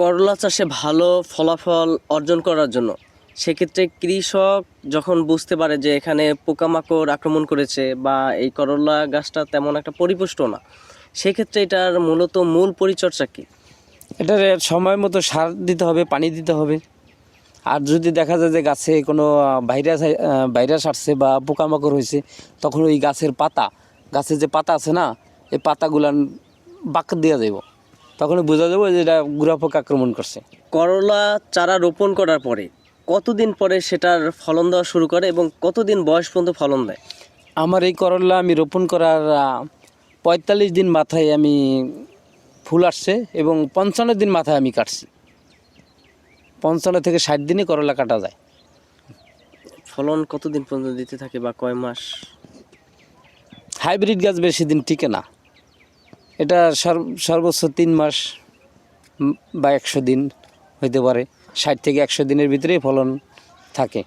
করলা চাষে ভালো ফলাফল অর্জন করার জন্য। সেক্ষেত্রে কৃষক যখন বুঝতে পারে যে এখানে পোকামাকড় আক্রমণ করেছে বা এই করলা গাছটা তেমন একটা পরিপুষ্ট না, সেক্ষেত্রে এটার মূলত মূল পরিচর্যা কী? এটার সময় মতো সার দিতে হবে, পানি দিতে হবে। আর যদি দেখা যায় যে গাছে কোনো ভাইরাস ভাইরাস আসছে বা পোকামাকড় হয়েছে, তখন ওই গাছের পাতা গাছের যে পাতা আছে না, এই পাতাগুলান বাক দেওয়া যাব তখন বোঝা যাব যে এটা গুড়া পোকা আক্রমণ করছে। করলা চারা রোপণ করার পরে কতদিন পরে সেটার ফলন দেওয়া শুরু করে এবং কতদিন বয়স পর্যন্ত ফলন দেয়? আমার এই করলা আমি রোপণ করার পঁয়তাল্লিশ দিন মাথায় আমি ফুল আসছে এবং পঞ্চান্ন দিন মাথায় আমি কাটছি। পঞ্চান্ন থেকে ষাট দিনে করলা কাটা যায়। ফলন কতদিন পর্যন্ত দিতে থাকে বা কয় মাস? হাইব্রিড গাছ বেশি দিন টিকে না। এটা সর্ব- সর্বোচ্চ তিন মাস বা একশো দিন হইতে পারে। ষাট থেকে একশো দিনের ভিতরেই ফলন থাকে।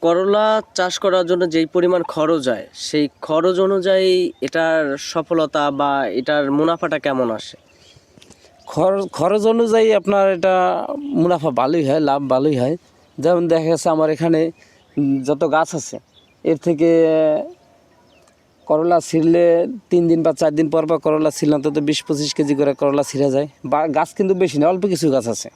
করলা চাষ করার জন্য যেই পরিমাণ খরচ হয় সেই খরচ অনুযায়ী এটার সফলতা বা এটার মুনাফাটা কেমন আসে? খরচ খরচ অনুযায়ী আপনার এটা মুনাফা ভালোই হয় লাভ ভালোই হয়। যেমন দেখা গেছে আমার এখানে যত গাছ আছে এর থেকে করলা ছিঁড়লে তিন দিন বা চার দিন পর পর করলা ছিঁড়লে অন্তত বিশ পঁচিশ কেজি করে করলা ছিঁড়ে যায়। বা গাছ কিন্তু বেশি না, অল্প কিছু গাছ আছে।